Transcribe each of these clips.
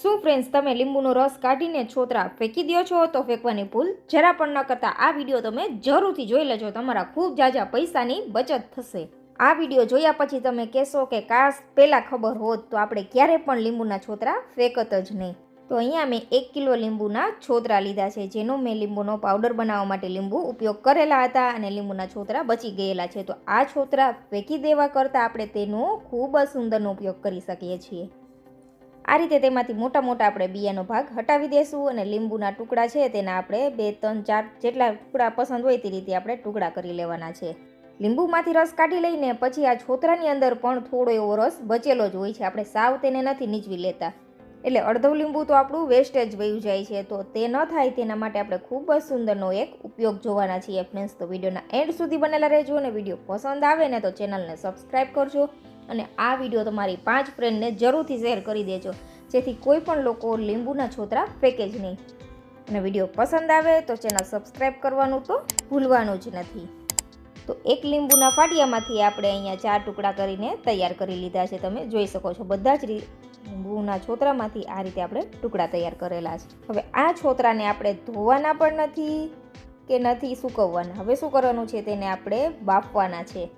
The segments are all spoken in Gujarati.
શું ફ્રેન્ડ્સ તમે લીંબુનો રસ કાઢીને છોતરા ફેંકી દો છો? તો ફેંકવાની ભૂલ જરા પણ ન કરતા. આ વીડિયો તમે જરૂરથી જોઈ લેજો. તમારા ખૂબ જાજા પૈસાની બચત થશે. આ વીડિયો જોયા પછી તમે કહેશો કે કાશ પહેલાં ખબર હોત તો આપણે ક્યારે પણ લીંબુના છોતરા ફેંકત જ નહીં. તો અહીંયા મેં એક કિલો લીંબુના છોતરા લીધા છે, જેનો મેં લીંબુનો પાવડર બનાવવા માટે લીંબુ ઉપયોગ કરેલા હતા અને લીંબુના છોતરા બચી ગયેલા છે. તો આ છોતરા ફેંકી દેવા કરતાં આપણે તેનો ખૂબ જ સુંદરનો ઉપયોગ કરી શકીએ છીએ. આ રીતે તેમાંથી મોટા મોટા આપણે બિયાનો ભાગ હટાવી દેશું અને લીંબુના ટુકડા છે તેના આપણે બે, ત્રણ, ચાર જેટલા ટુકડા પસંદ હોય તે રીતે આપણે ટુકડા કરી લેવાના છે. લીંબુમાંથી રસ કાઢી લઈને પછી આ છોતરાની અંદર પણ થોડો એવો રસ બચેલો જ હોય છે. આપણે સાવ તેને નથી નીચવી લેતા. એટલે અડધો લીંબુ તો આપણું વેસ્ટેજ વયું જાય છે. તો તે ન થાય તેના માટે આપણે ખૂબ જ સુંદરનો એક ઉપયોગ જોવાના છીએ. ફ્રેન્ડ્સ તો વિડીયોના એન્ડ સુધી બનેલા રહેજો અને વીડિયો પસંદ આવે ને તો ચેનલને સબસ્ક્રાઈબ કરજો. અને આ વીડિયો તમારી પાંચ ફ્રેન્ડને જરૂરથી શેર કરી દેજો. જેથી કોઈ પણ લોકો લીંબુના છોતરા ફેંકે જ નહીં. અને વીડિયો પસંદ આવે તો ચેનલ સબસ્ક્રાઈબ કરવાનું તો ભૂલવાનું જ નથી. તો એક લીંબુના ફાટિયામાંથી આપણે અહીંયા ચાર ટુકડા કરીને તૈયાર કરી લીધા છે. તમે જોઈ શકો છો બધા જ લીંબુના છોતરામાંથી આ રીતે આપણે ટુકડા તૈયાર કરેલા છે. હવે આ છોતરાને આપણે ધોવાના પણ નથી કે નથી સૂકવવાના. હવે શું કરવાનું છે તેને આપણે બાફવાના છે.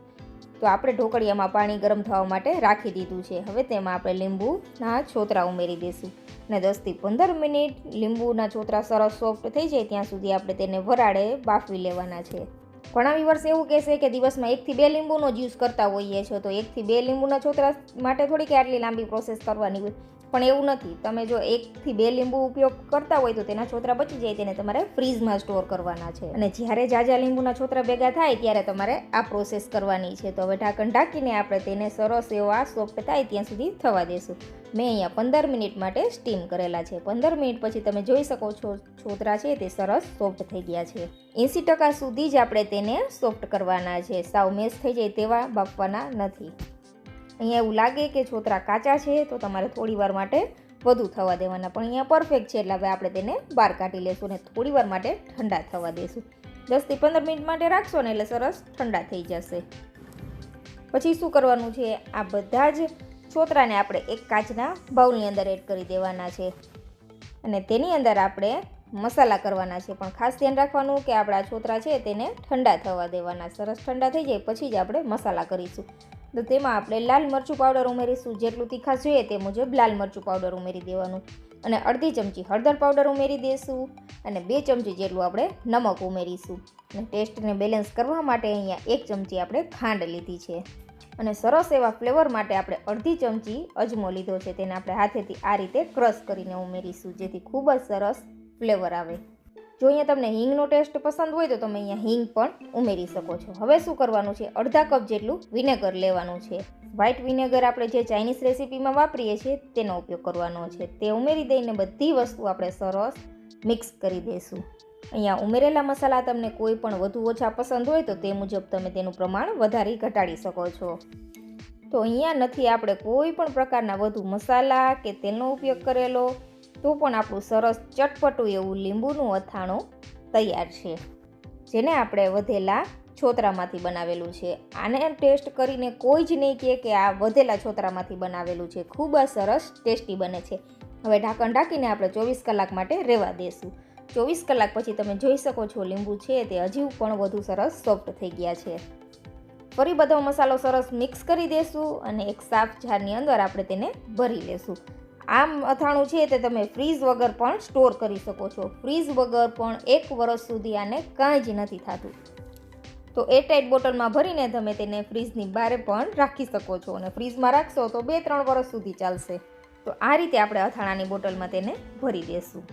તો આપણે ઢોકળિયામાં પાણી ગરમ થવા માટે રાખી દીધું છે. હવે તેમાં આપણે લીંબુના છોતરા ઉમેરી દઈશું. અને દસથી પંદર મિનિટ લીંબુના છોતરા સરસ સોફ્ટ થઈ જાય ત્યાં સુધી આપણે તેને વરાળે બાફવી લેવાના છે. ઘણા વિવર્સ એવું કહેશે કે દિવસમાં એકથી બે લીંબુનો જ્યુસ કરતા હોઈએ છો. તો એકથી બે લીંબુના છોતરા માટે થોડીક આટલી લાંબી પ્રોસેસ કરવાની હોય. પણ એવું નથી. તમે જો એકથી બે લીંબુ ઉપયોગ કરતા હોય તો તેના છોતરા બચી જાય. તેને તમારે ફ્રીઝમાં સ્ટોર કરવાના છે. અને જ્યારે જાજા લીંબુના છોતરા ભેગા થાય ત્યારે તમારે આ પ્રોસેસ કરવાની છે. તો હવે ઢાંકણ ઢાંકીને આપણે તેને સરસ એવા સોફ્ટ થાય ત્યાં સુધી થવા દેશું. મેં અહીંયા પંદર મિનિટ માટે સ્ટીમ કરેલા છે. પંદર મિનિટ પછી તમે જોઈ શકો છો છોતરા છે તે સરસ સોફ્ટ થઈ ગયા છે. એંસી ટકા સુધી જ આપણે તેને સોફ્ટ કરવાના છે. સાવ મેસ થઈ જાય તેવા બાફવાના નથી. અહીંયા એવું લાગે કે છોતરા કાચા છે તો તમારે થોડીવાર માટે વધુ થવા દેવાના. પણ અહીંયા પરફેક્ટ છે એટલે હવે આપણે તેને બહાર કાઢી લેશું અને થોડી વાર માટે ઠંડા થવા દેશું. દસથી પંદર મિનિટ માટે રાખશો ને એટલે સરસ ઠંડા થઈ જશે. પછી શું કરવાનું છે? આ બધા જ છોતરાને આપણે એક કાચના બાઉલની અંદર એડ કરી દેવાના છે. અને તેની અંદર આપણે મસાલા કરવાના છે. પણ ખાસ ધ્યાન રાખવાનું કે આપણા છોતરા છે તેને ઠંડા થવા દેવાના. સરસ ઠંડા થઈ જાય પછી જ આપણે મસાલા કરીશું. તો તેમાં આપણે લાલ મરચું પાવડર ઉમેરીશું. જેટલું તીખા જોઈએ તે મુજબ લાલ મરચું પાવડર ઉમેરી દેવાનું. અને અડધી ચમચી હળદર પાવડર ઉમેરી દઈશું અને બે ચમચી જેટલું આપણે નમક ઉમેરીશું. અને ટેસ્ટને બેલેન્સ કરવા માટે અહીંયા એક ચમચી આપણે ખાંડ લીધી છે. અને સરસ એવા ફ્લેવર માટે આપણે અડધી ચમચી અજમો લીધો છે. તેને આપણે હાથેથી આ રીતે ક્રશ કરીને ઉમેરીશું, જેથી ખૂબ જ સરસ ફ્લેવર આવે. જો અહીંયા તમને હિંગનો ટેસ્ટ પસંદ હોય તો તમે અહીંયા હિંગ પણ ઉમેરી શકો છો. હવે શું કરવાનું છે? અડધા કપ જેટલું વિનેગર લેવાનું છે. વ્હાઇટ વિનેગર આપણે જે ચાઇનીઝ રેસીપીમાં વાપરીએ છીએ, તેનો ઉપયોગ કરવાનો છે. તે ઉમેરી દઈને બધી વસ્તુ આપણે સરસ મિક્સ કરી દઈશું. અહીંયા ઉમેરેલા મસાલા તમને કોઈ પણ વધુ ઓછા પસંદ હોય તો તે મુજબ તમે તેનું પ્રમાણ વધારી ઘટાડી શકો છો. તો અહીંયા નથી આપણે કોઈ પણ પ્રકારના વધુ મસાલા કે તેલનો ઉપયોગ કરેલો, તો પણ આપણું સરસ ચટપટું એવું લીંબુનું અથાણું તૈયાર છે. જેને આપણે વધેલા છોતરામાંથી બનાવેલું છે. આને ટેસ્ટ કરીને કોઈ જ નહીં કહે કે આ વધેલા છોતરામાંથી બનાવેલું છે. ખૂબ જ સરસ ટેસ્ટી બને છે. હવે ઢાંકણ ઢાંકીને આપણે ચોવીસ કલાક માટે રહેવા દેશું. ચોવીસ કલાક પછી તમે જોઈ શકો છો લીંબુ છે તે હજી પણ વધુ સરસ સોફ્ટ થઈ ગયા છે. ફરી બધો મસાલો સરસ મિક્સ કરી દેશું અને એક સાફ જારની અંદર આપણે તેને ભરી લેશું. આમ અથાણું છે તે તમે ફ્રીઝ વગર પણ સ્ટોર કરી શકો છો. ફ્રીઝ વગર પણ એક વર્ષ સુધી આને કાંઈ જ નથી થતું. તો એરટાઇટ બોટલમાં ભરીને તમે તેને ફ્રીઝની બહાર પણ રાખી શકો છો અને ફ્રીઝમાં રાખશો તો બે ત્રણ વર્ષ સુધી ચાલશે. તો આ રીતે આપણે અથાણાની બોટલમાં તેને ભરી દેશું.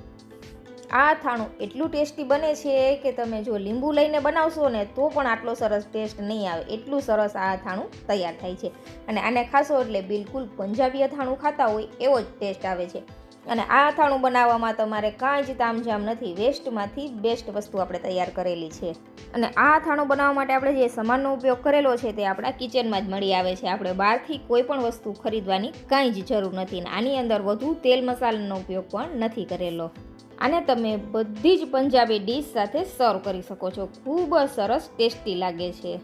આ અથાણું એટલું ટેસ્ટી બને છે કે તમે જો લીંબુ લઈને બનાવશો ને તો પણ આટલો સરસ ટેસ્ટ નહીં આવે. એટલું સરસ આ અથાણું તૈયાર થાય છે. અને આને ખાશો એટલે બિલકુલ પંજાબી અથાણું ખાતા હોય એવો જ ટેસ્ટ આવે છે. અને આ અથાણું બનાવવામાં તમારે કાંઈ જ તામઝામ નથી. વેસ્ટમાંથી બેસ્ટ વસ્તુ આપણે તૈયાર કરેલી છે. અને આ અથાણું બનાવવા માટે આપણે જે સામાનનો ઉપયોગ કરેલો છે તે આપણા કિચનમાં જ મળી આવે છે. આપણે બહારથી કોઈ પણ વસ્તુ ખરીદવાની કાંઈ જ જરૂર નથી. અને આની અંદર વધુ તેલ મસાલાનો ઉપયોગ પણ નથી કરેલો. આને તમે બધી જ પંજાબી ડીશ સાથે સર્વ કરી શકો છો. ખૂબ જ સરસ, ટેસ્ટી લાગે છે.